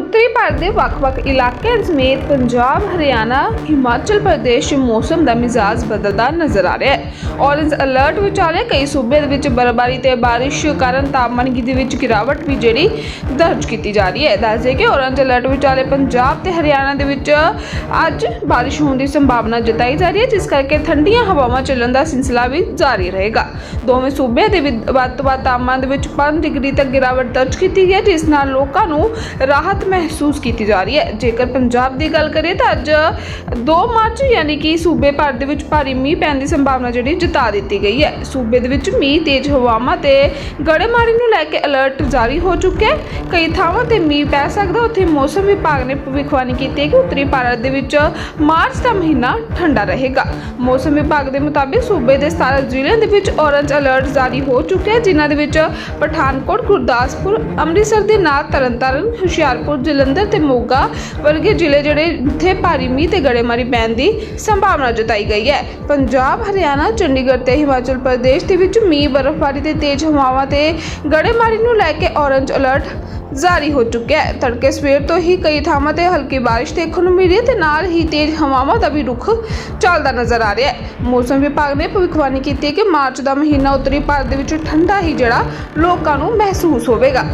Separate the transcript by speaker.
Speaker 1: ਉੱਤਰੀ ਭਾਰਤ ਦੇ ਵੱਖ-ਵੱਖ ਇਲਾਕਿਆਂ ਸਮੇਤ ਪੰਜਾਬ, ਹਰਿਆਣਾ, ਹਿਮਾਚਲ ਪ੍ਰਦੇਸ਼ ਮੌਸਮ ਦਾ ਮਿਜ਼ਾਜ ਬਦਲਦਾ ਨਜ਼ਰ ਆ ਰਿਹਾ ਹੈ। ਔਰੇਂਜ ਅਲਰਟ ਵਿਚਾਲੇ ਕਈ ਸੂਬਿਆਂ ਦੇ ਵਿੱਚ ਬਰਫ਼ਬਾਰੀ ਤੇ ਬਾਰਿਸ਼ ਕਾਰਨ ਤਾਪਮਾਨ ਦੇ ਵਿੱਚ ਗਿਰਾਵਟ ਵੀ ਜਿਹੜੀ ਦਰਜ ਕੀਤੀ ਜਾ ਰਹੀ ਹੈ। ਦੱਸਦੇ ਕਿ ਔਰੇਂਜ ਅਲਰਟ ਵਿਚਾਲੇ ਪੰਜਾਬ ਤੇ ਹਰਿਆਣਾ ਦੇ ਵਿੱਚ ਅੱਜ ਬਾਰਿਸ਼ ਹੋਣ ਦੀ ਸੰਭਾਵਨਾ ਜਤਾਈ ਜਾ ਰਹੀ ਹੈ ਜਿਸ ਕਰਕੇ ਠੰਡੀਆਂ ਹਵਾਵਾਂ ਚੱਲਣ ਦਾ ਸਿਲਸਿਲਾ ਵੀ ਜਾਰੀ ਰਹੇਗਾ। ਦੋਵੇਂ ਸੂਬਿਆਂ ਦੇ ਵਿੱਚ ਵੱਧ ਤੋਂ ਵੱਧ ਤਾਪਮਾਨ ਦੇ ਵਿੱਚ 5 ਡਿਗਰੀ ਤੱਕ ਗਿਰਾਵਟ ਦਰਜ ਕੀਤੀ ਗਈ ਹੈ ਜਿਸ ਨਾਲ ਲੋਕਾਂ ਨੂੰ ਰਾਹਤ ਮਹਿਸੂਸ ਕੀਤੀ ਜਾ ਰਹੀ ਹੈ। ਜੇਕਰ ਪੰਜਾਬ ਦੀ ਗੱਲ ਕਰੀਏ ਤਾਂ ਅੱਜ 2 ਮਾਰਚ ਯਾਨੀ ਕਿ ਸੂਬੇ ਭਰ ਦੇ ਵਿੱਚ ਭਾਰੀ ਮੀਂਹ ਪੈਣ ਦੀ ਸੰਭਾਵਨਾ ਜਿਹੜੀ ਜਤਾ ਦਿੱਤੀ ਗਈ ਹੈ। ਸੂਬੇ ਦੇ ਵਿੱਚ ਮੀਂਹ, ਤੇਜ਼ ਹਵਾਵਾਂ ਤੇ ਗੜੇਮਾਰੀ ਨੂੰ ਲੈ ਕੇ ਅਲਰਟ ਜਾਰੀ ਹੋ ਚੁੱਕਿਆ ਹੈ। ਕਈ ਥਾਵਾਂ ਤੇ ਮੀਂਹ ਪੈ ਸਕਦਾ, ਉੱਥੇ ਮੌਸਮ ਵਿਭਾਗ ਨੇ ਭਵਿੱਖਬਾਣੀ ਕੀਤੀ ਹੈ ਕਿ ਉੱਤਰੀ ਭਾਰਤ ਦੇ ਵਿੱਚ ਮਾਰਚ ਦਾ ਮਹੀਨਾ ਠੰਡਾ ਰਹੇਗਾ। ਮੌਸਮ ਵਿਭਾਗ ਦੇ ਮੁਤਾਬਿਕ ਸੂਬੇ ਦੇ 17 ਜ਼ਿਲ੍ਹਿਆਂ ਦੇ ਵਿੱਚ ਔਰੰਜ ਅਲਰਟ ਜਾਰੀ ਹੋ ਚੁੱਕਿਆ ਹੈ, ਜਿਨ੍ਹਾਂ ਦੇ ਵਿੱਚ ਪਠਾਨਕੋਟ, ਗੁਰਦਾਸਪੁਰ, ਅੰਮ੍ਰਿਤਸਰ ਦੇ ਨਾਲ ਤਰਨਤਾਰਨ, ਹੁਸ਼ਿਆਰਪੁਰ ਜਲੰਧਰ ਤੇ ਮੋਗਾ ਵਰਗੇ ਜ਼ਿਲ੍ਹੇ ਜਿਹੜੇ ਜਿੱਥੇ ਭਾਰੀ ਮੀਂਹ ਤੇ ਗੜੇਮਾਰੀ ਪੈਣ ਦੀ ਸੰਭਾਵਨਾ ਜਤਾਈ ਗਈ ਹੈ। ਪੰਜਾਬ, ਹਰਿਆਣਾ, ਚੰਡੀਗੜ੍ਹ ਤੇ ਹਿਮਾਚਲ ਪ੍ਰਦੇਸ਼ ਦੇ ਵਿੱਚ ਮੀਂਹ, ਬਰਫ਼ਬਾਰੀ ਤੇ ਤੇਜ਼ ਹਵਾਵਾਂ ਤੇ ਗੜੇਮਾਰੀ ਨੂੰ ਲੈ ਕੇ ਔਰੰਜ ਅਲਰਟ ਜਾਰੀ ਹੋ ਚੁੱਕਿਆ ਹੈ। ਤੜਕੇ ਸਵੇਰ ਤੋਂ ਹੀ ਕਈ ਥਾਵਾਂ ਤੇ ਹਲਕੀ ਬਾਰਿਸ਼ ਦੇਖਣ ਨੂੰ ਮਿਲੀ ਹੈ ਤੇ ਨਾਲ ਹੀ ਤੇਜ਼ ਹਵਾਵਾਂ ਦਾ ਵੀ ਰੁਖ ਚੱਲਦਾ ਨਜ਼ਰ ਆ ਰਿਹਾ ਹੈ। ਮੌਸਮ ਵਿਭਾਗ ਨੇ ਭਵਿੱਖਬਾਣੀ ਕੀਤੀ ਹੈ ਕਿ ਮਾਰਚ ਦਾ ਮਹੀਨਾ ਉੱਤਰੀ ਭਾਰਤ ਦੇ ਵਿੱਚ ਠੰਡਾ ਹੀ ਜਿਹੜਾ ਲੋਕਾਂ ਨੂੰ ਮਹਿਸੂਸ ਹੋਵੇਗਾ।